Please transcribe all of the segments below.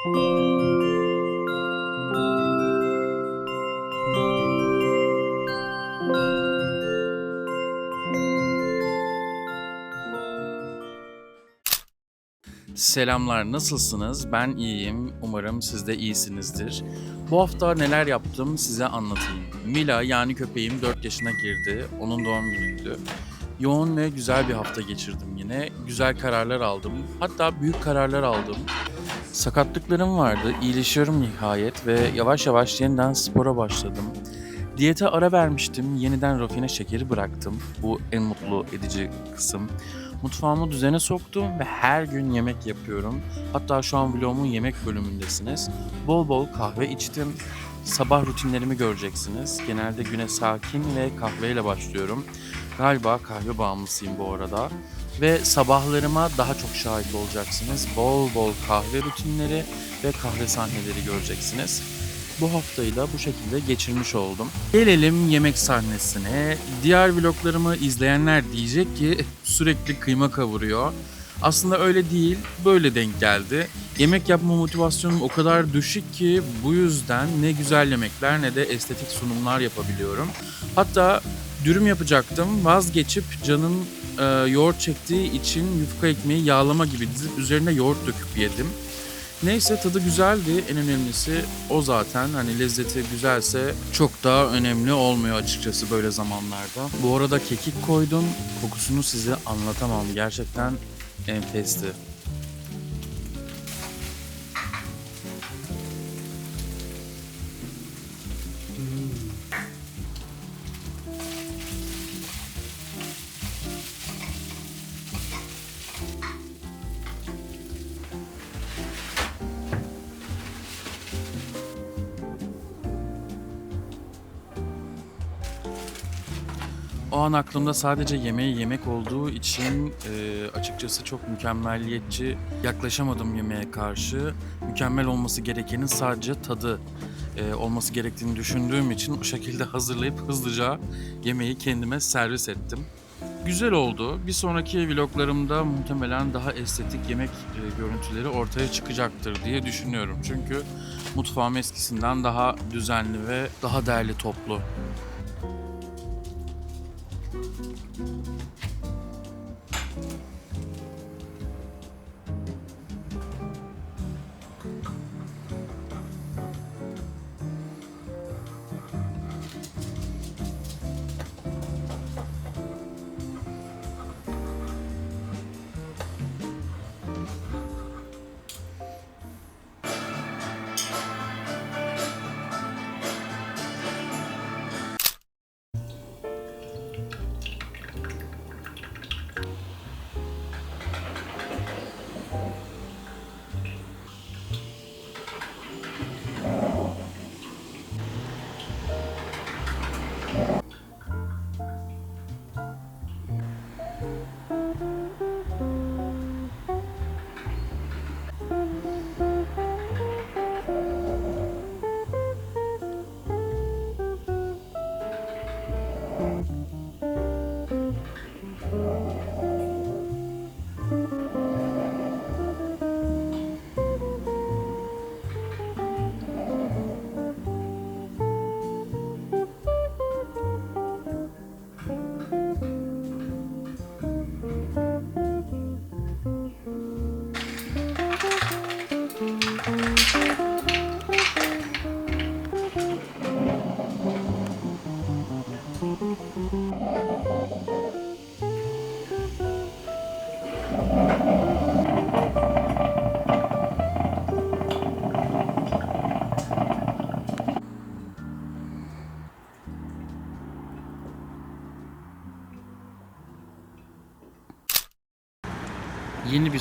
Selamlar, nasılsınız? Ben iyiyim. Umarım siz de iyisinizdir. Bu hafta neler yaptım size anlatayım. Mila yani köpeğim 4 yaşına girdi. Onun doğum günüydü. Yoğun ve güzel bir hafta geçirdim yine. Güzel kararlar aldım. Hatta büyük kararlar aldım. Sakatlıklarım vardı. iyileşiyorum nihayet ve yavaş yavaş yeniden spora başladım. Diyete ara vermiştim. Yeniden rafine şekeri bıraktım. Bu en mutlu edici kısım. Mutfağımı düzene soktum ve her gün yemek yapıyorum. Hatta şu an vlogumun yemek bölümündesiniz. Bol bol kahve içtim. Sabah rutinlerimi göreceksiniz. Genelde güne sakin ve kahveyle başlıyorum. Galiba kahve bağımlısıyım bu arada. Ve sabahlarıma daha çok şahit olacaksınız. Bol bol kahve rutinleri ve kahve sahneleri göreceksiniz. Bu haftayı da bu şekilde geçirmiş oldum. Gelelim yemek sahnesine. Diğer vloglarımı izleyenler diyecek ki sürekli kıyma kavuruyor. Aslında öyle değil, böyle denk geldi. Yemek yapma motivasyonum o kadar düşük ki bu yüzden ne güzel yemekler ne de estetik sunumlar yapabiliyorum. Hatta dürüm yapacaktım, vazgeçip canım e, yoğurt çektiği için yufka ekmeği yağlama gibi dizip üzerine yoğurt döküp yedim. Neyse tadı güzeldi. En önemlisi o zaten. Hani lezzeti güzelse çok daha önemli olmuyor açıkçası böyle zamanlarda. Bu arada kekik koydum. Kokusunu size anlatamam. Gerçekten enfesti. An aklımda sadece yemeği yemek olduğu için e, açıkçası çok mükemmelliyetçi yaklaşamadım yemeğe karşı. Mükemmel olması gerekenin sadece tadı e, olması gerektiğini düşündüğüm için o şekilde hazırlayıp hızlıca yemeği kendime servis ettim. Güzel oldu. Bir sonraki vloglarımda muhtemelen daha estetik yemek e, görüntüleri ortaya çıkacaktır diye düşünüyorum. Çünkü mutfağım eskisinden daha düzenli ve daha değerli toplu.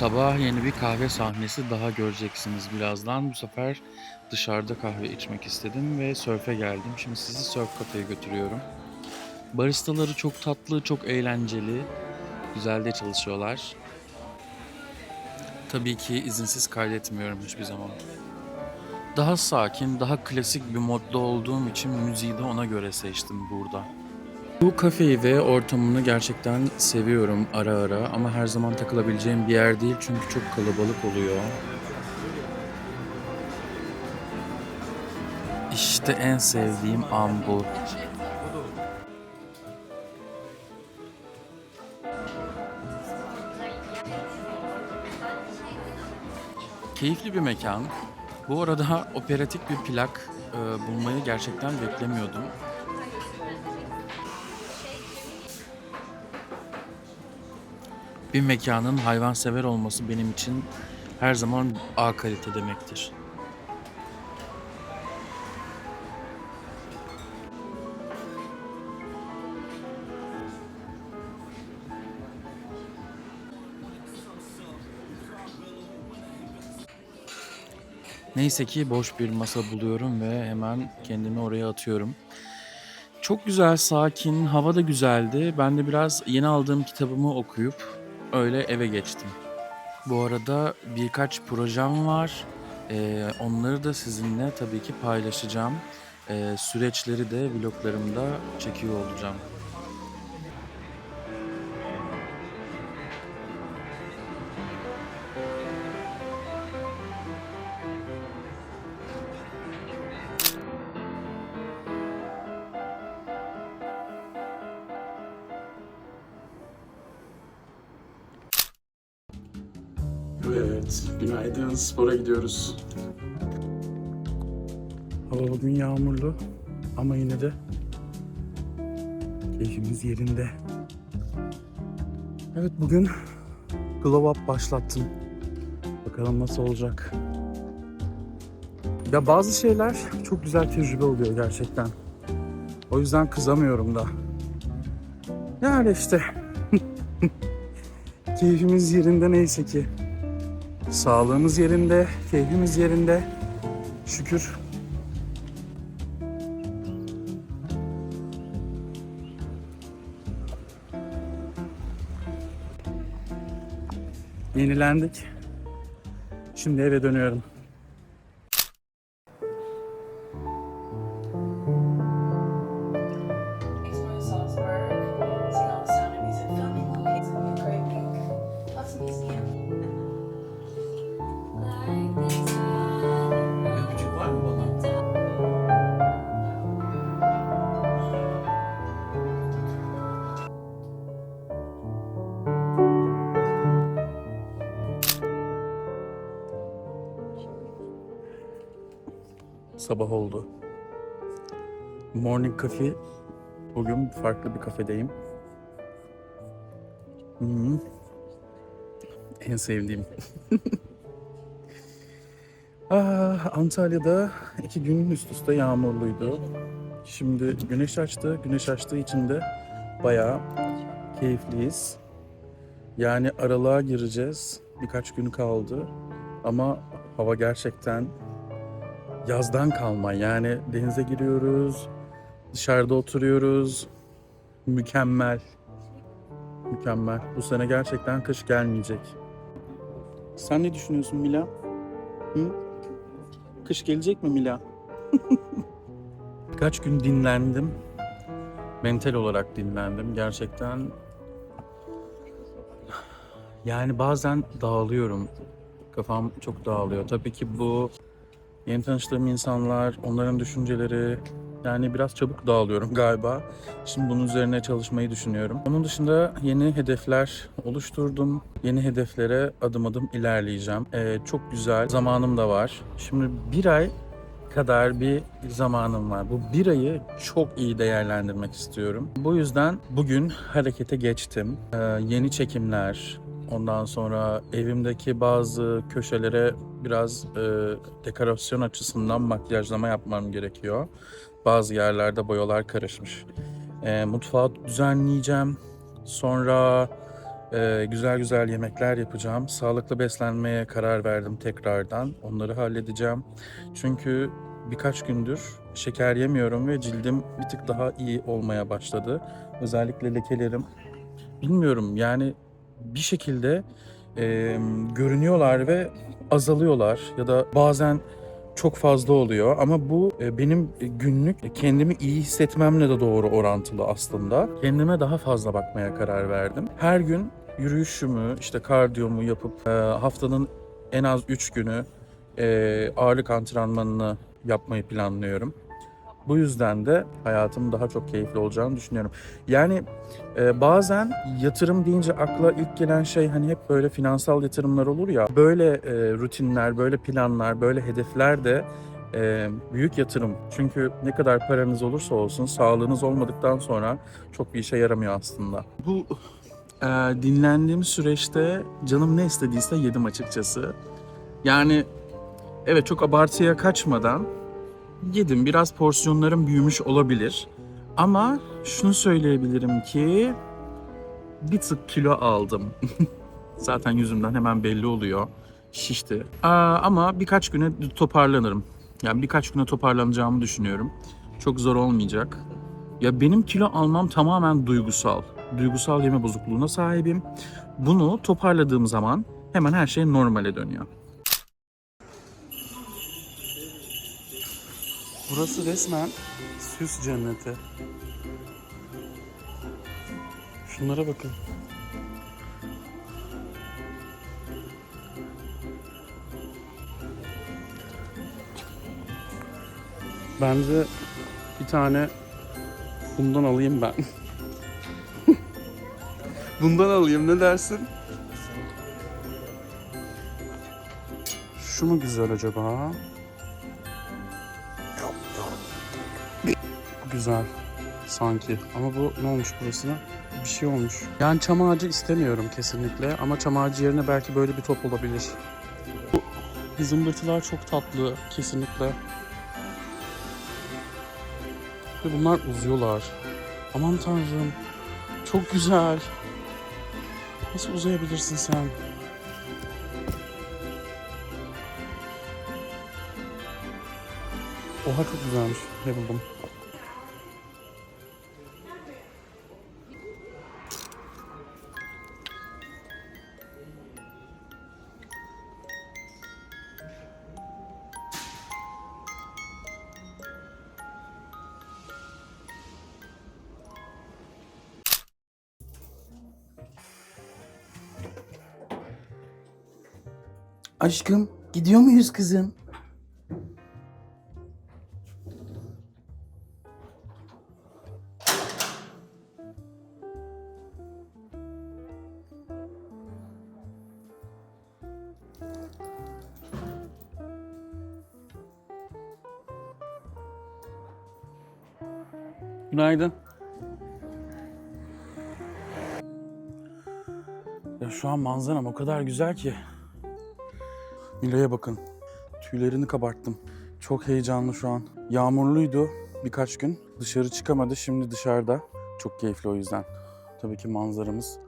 Sabah, yeni bir kahve sahnesi daha göreceksiniz birazdan. Bu sefer dışarıda kahve içmek istedim ve sörfe geldim. Şimdi sizi sörf kafeye götürüyorum. Baristaları çok tatlı, çok eğlenceli. Güzel de çalışıyorlar. Tabii ki izinsiz kaydetmiyorum hiçbir zaman. Daha sakin, daha klasik bir modda olduğum için müziği de ona göre seçtim burada. Bu kafeyi ve ortamını gerçekten seviyorum ara ara ama her zaman takılabileceğim bir yer değil çünkü çok kalabalık oluyor. İşte en sevdiğim an bu. Keyifli bir mekan. Bu arada operatik bir plak e, bulmayı gerçekten beklemiyordum. Bir mekanın hayvansever olması benim için her zaman A kalite demektir. Neyse ki boş bir masa buluyorum ve hemen kendimi oraya atıyorum. Çok güzel, sakin, hava da güzeldi. Ben de biraz yeni aldığım kitabımı okuyup öyle eve geçtim. Bu arada birkaç projem var. Ee, onları da sizinle tabii ki paylaşacağım. Ee, süreçleri de vloglarımda çekiyor olacağım. Günaydın. Spora gidiyoruz. Hava bugün yağmurlu ama yine de keyfimiz yerinde. Evet bugün Glow Up başlattım. Bakalım nasıl olacak. Ya bazı şeyler çok güzel tecrübe oluyor gerçekten. O yüzden kızamıyorum da. Yani işte keyfimiz yerinde neyse ki. Sağlığımız yerinde, keyfimiz yerinde. Şükür. Yenilendik. Şimdi eve dönüyorum. Sabah oldu. Morning Coffee. Bugün farklı bir kafedeyim. -hı. En sevdiğim. Ah, Antalya'da iki gün üst üste yağmurluydu. Şimdi güneş açtı. Güneş açtığı için de bayağı keyifliyiz. Yani aralığa gireceğiz. Birkaç gün kaldı. Ama hava gerçekten yazdan kalma. Yani denize giriyoruz, dışarıda oturuyoruz. Mükemmel. Mükemmel. Bu sene gerçekten kış gelmeyecek. Sen ne düşünüyorsun Mila? Hı? Kış gelecek mi Mila? Kaç gün dinlendim. Mental olarak dinlendim. Gerçekten yani bazen dağılıyorum. Kafam çok dağılıyor. Tabii ki bu yeni tanıştığım insanlar, onların düşünceleri yani biraz çabuk dağılıyorum galiba. Şimdi bunun üzerine çalışmayı düşünüyorum. Onun dışında yeni hedefler oluşturdum. Yeni hedeflere adım adım ilerleyeceğim. Ee, çok güzel zamanım da var. Şimdi bir ay kadar bir zamanım var. Bu bir ayı çok iyi değerlendirmek istiyorum. Bu yüzden bugün harekete geçtim. Ee, yeni çekimler, ondan sonra evimdeki bazı köşelere biraz e, dekorasyon açısından makyajlama yapmam gerekiyor. Bazı yerlerde boyalar karışmış. E, mutfağı düzenleyeceğim. Sonra e, güzel güzel yemekler yapacağım. Sağlıklı beslenmeye karar verdim tekrardan. Onları halledeceğim. Çünkü birkaç gündür şeker yemiyorum ve cildim bir tık daha iyi olmaya başladı. Özellikle lekelerim. Bilmiyorum yani bir şekilde e, görünüyorlar ve azalıyorlar ya da bazen çok fazla oluyor ama bu e, benim günlük kendimi iyi hissetmemle de doğru orantılı aslında. Kendime daha fazla bakmaya karar verdim. Her gün yürüyüşümü, işte kardiyomu yapıp e, haftanın en az 3 günü e, ağırlık antrenmanını yapmayı planlıyorum. Bu yüzden de hayatım daha çok keyifli olacağını düşünüyorum. Yani e, bazen yatırım deyince akla ilk gelen şey hani hep böyle finansal yatırımlar olur ya. Böyle e, rutinler, böyle planlar, böyle hedefler de e, büyük yatırım. Çünkü ne kadar paranız olursa olsun sağlığınız olmadıktan sonra çok bir işe yaramıyor aslında. Bu e, dinlendiğim süreçte canım ne istediyse yedim açıkçası. Yani evet çok abartıya kaçmadan yedim. Biraz porsiyonlarım büyümüş olabilir. Ama şunu söyleyebilirim ki bir tık kilo aldım. Zaten yüzümden hemen belli oluyor. Şişti. Aa, ama birkaç güne toparlanırım. Yani birkaç güne toparlanacağımı düşünüyorum. Çok zor olmayacak. Ya benim kilo almam tamamen duygusal. Duygusal yeme bozukluğuna sahibim. Bunu toparladığım zaman hemen her şey normale dönüyor. Burası resmen süs cenneti. Şunlara bakın. Bence bir tane bundan alayım ben. bundan alayım ne dersin? Şu mu güzel acaba? Güzel sanki. Ama bu ne olmuş burasına? Bir şey olmuş. Yani çam ağacı istemiyorum kesinlikle ama çam ağacı yerine belki böyle bir top olabilir. Bu zımbırtılar çok tatlı kesinlikle. Ve bunlar uzuyorlar. Aman tanrım. Çok güzel. Nasıl uzayabilirsin sen? Oha çok güzelmiş. Ne buldum? Aşkım gidiyor muyuz kızım? Günaydın. Ya şu an manzaram o kadar güzel ki. Mila'ya bakın. Tüylerini kabarttım. Çok heyecanlı şu an. Yağmurluydu birkaç gün. Dışarı çıkamadı. Şimdi dışarıda. Çok keyifli o yüzden. Tabii ki manzaramız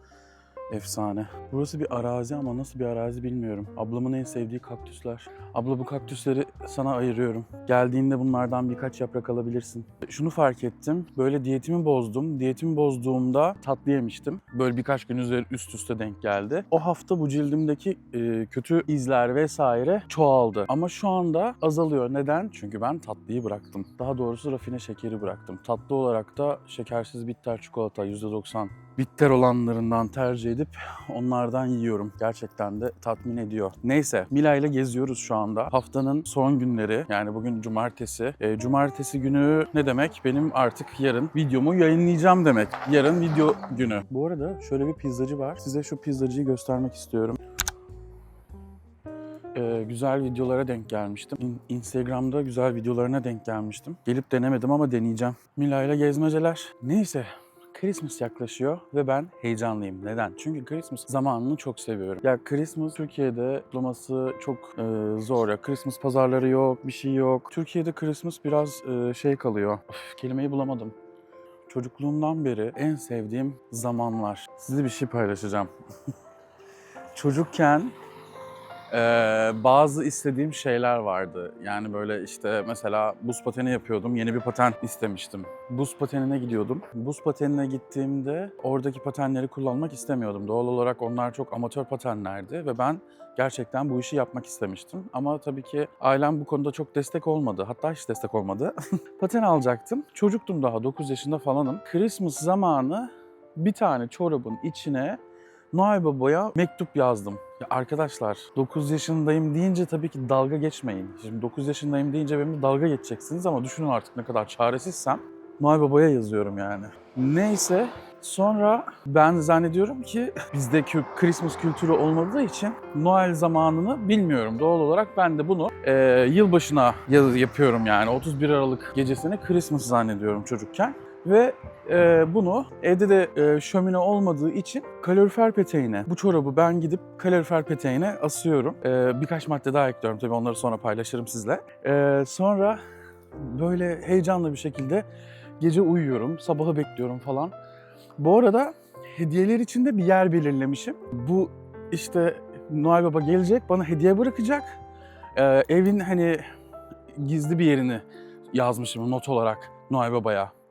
efsane. Burası bir arazi ama nasıl bir arazi bilmiyorum. Ablamın en sevdiği kaktüsler. Abla bu kaktüsleri sana ayırıyorum. Geldiğinde bunlardan birkaç yaprak alabilirsin. Şunu fark ettim. Böyle diyetimi bozdum. Diyetimi bozduğumda tatlı yemiştim. Böyle birkaç gün üzeri üst üste denk geldi. O hafta bu cildimdeki e, kötü izler vesaire çoğaldı. Ama şu anda azalıyor. Neden? Çünkü ben tatlıyı bıraktım. Daha doğrusu rafine şekeri bıraktım. Tatlı olarak da şekersiz bitter çikolata %90 bitter olanlarından tercih edip onlardan yiyorum. Gerçekten de tatmin ediyor. Neyse Mila ile geziyoruz şu anda. Haftanın son günleri yani bugün cumartesi. E, cumartesi günü ne demek? Benim artık yarın videomu yayınlayacağım demek. Yarın video günü. Bu arada şöyle bir pizzacı var. Size şu pizzacıyı göstermek istiyorum. Ee, güzel videolara denk gelmiştim. İn- Instagram'da güzel videolarına denk gelmiştim. Gelip denemedim ama deneyeceğim. Mila ile gezmeceler. Neyse Christmas yaklaşıyor ve ben heyecanlıyım. Neden? Çünkü Christmas zamanını çok seviyorum. Ya Christmas Türkiye'de kutlaması çok e, zor ya. Christmas pazarları yok, bir şey yok. Türkiye'de Christmas biraz e, şey kalıyor. Of, kelimeyi bulamadım. Çocukluğumdan beri en sevdiğim zamanlar. Size bir şey paylaşacağım. Çocukken ee, bazı istediğim şeyler vardı. Yani böyle işte mesela buz pateni yapıyordum. Yeni bir paten istemiştim. Buz patenine gidiyordum. Buz patenine gittiğimde oradaki patenleri kullanmak istemiyordum. Doğal olarak onlar çok amatör patenlerdi ve ben gerçekten bu işi yapmak istemiştim. Ama tabii ki ailem bu konuda çok destek olmadı. Hatta hiç destek olmadı. Paten alacaktım. Çocuktum daha 9 yaşında falanım. Christmas zamanı bir tane çorabın içine Noel Baba'ya mektup yazdım. Ya Arkadaşlar 9 yaşındayım deyince tabii ki dalga geçmeyin. Şimdi 9 yaşındayım deyince benimle dalga geçeceksiniz ama düşünün artık ne kadar çaresizsem. Noel Baba'ya yazıyorum yani. Neyse sonra ben zannediyorum ki bizde kü- Christmas kültürü olmadığı için Noel zamanını bilmiyorum. Doğal olarak ben de bunu e, yılbaşına ya- yapıyorum yani. 31 Aralık gecesini Christmas zannediyorum çocukken. Ve e, bunu evde de e, şömine olmadığı için kalorifer peteğine, bu çorabı ben gidip kalorifer peteğine asıyorum. E, birkaç madde daha ekliyorum tabii onları sonra paylaşırım sizle. E, sonra böyle heyecanlı bir şekilde gece uyuyorum, sabahı bekliyorum falan. Bu arada hediyeler için de bir yer belirlemişim. Bu işte Noel Baba gelecek, bana hediye bırakacak. E, evin hani gizli bir yerini yazmışım not olarak Noel Baba'ya.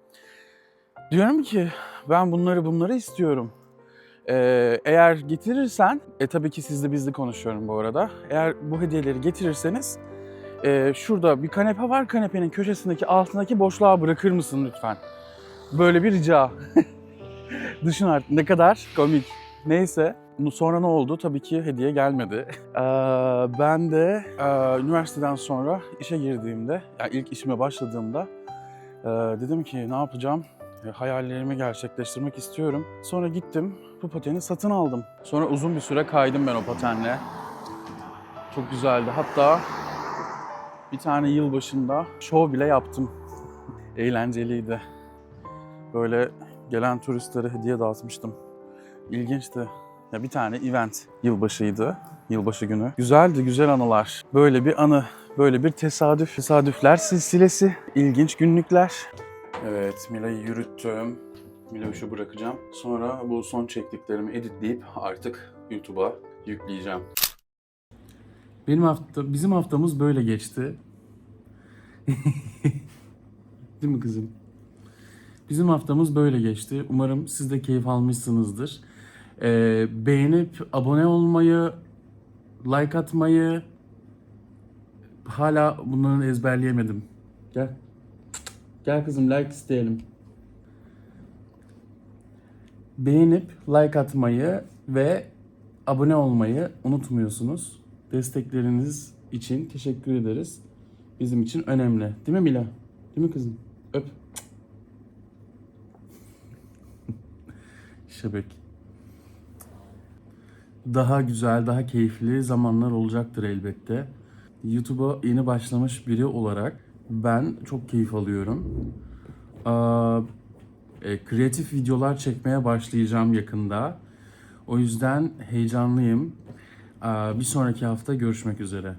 Diyorum ki ben bunları bunları istiyorum. Ee, eğer getirirsen, e tabii ki sizle bizli konuşuyorum bu arada. Eğer bu hediyeleri getirirseniz e, şurada bir kanepe var. Kanepenin köşesindeki altındaki boşluğa bırakır mısın lütfen? Böyle bir rica. Düşün artık ne kadar komik. Neyse sonra ne oldu? Tabii ki hediye gelmedi. Ee, ben de e, üniversiteden sonra işe girdiğimde, yani ilk işime başladığımda e, dedim ki ne yapacağım? E, hayallerimi gerçekleştirmek istiyorum. Sonra gittim bu pateni satın aldım. Sonra uzun bir süre kaydım ben o patenle. Çok güzeldi. Hatta bir tane yıl başında şov bile yaptım. Eğlenceliydi. Böyle gelen turistlere hediye dağıtmıştım. İlginçti. Ya bir tane event yılbaşıydı. Yılbaşı günü. Güzeldi, güzel anılar. Böyle bir anı, böyle bir tesadüf. Tesadüfler silsilesi, ilginç günlükler. Evet, Mila'yı yürüttüm. Miloş'u bırakacağım. Sonra bu son çektiklerimi editleyip artık YouTube'a yükleyeceğim. Benim hafta, bizim haftamız böyle geçti. Değil mi kızım? Bizim haftamız böyle geçti. Umarım siz de keyif almışsınızdır. Ee, beğenip abone olmayı, like atmayı hala bunları ezberleyemedim. Gel. Gel kızım like isteyelim. Beğenip like atmayı ve abone olmayı unutmuyorsunuz. Destekleriniz için teşekkür ederiz. Bizim için önemli. Değil mi Mila? Değil mi kızım? Öp. Şebek. Daha güzel, daha keyifli zamanlar olacaktır elbette. YouTube'a yeni başlamış biri olarak ben çok keyif alıyorum. Aa, e, kreatif videolar çekmeye başlayacağım yakında. O yüzden heyecanlıyım. Aa, bir sonraki hafta görüşmek üzere.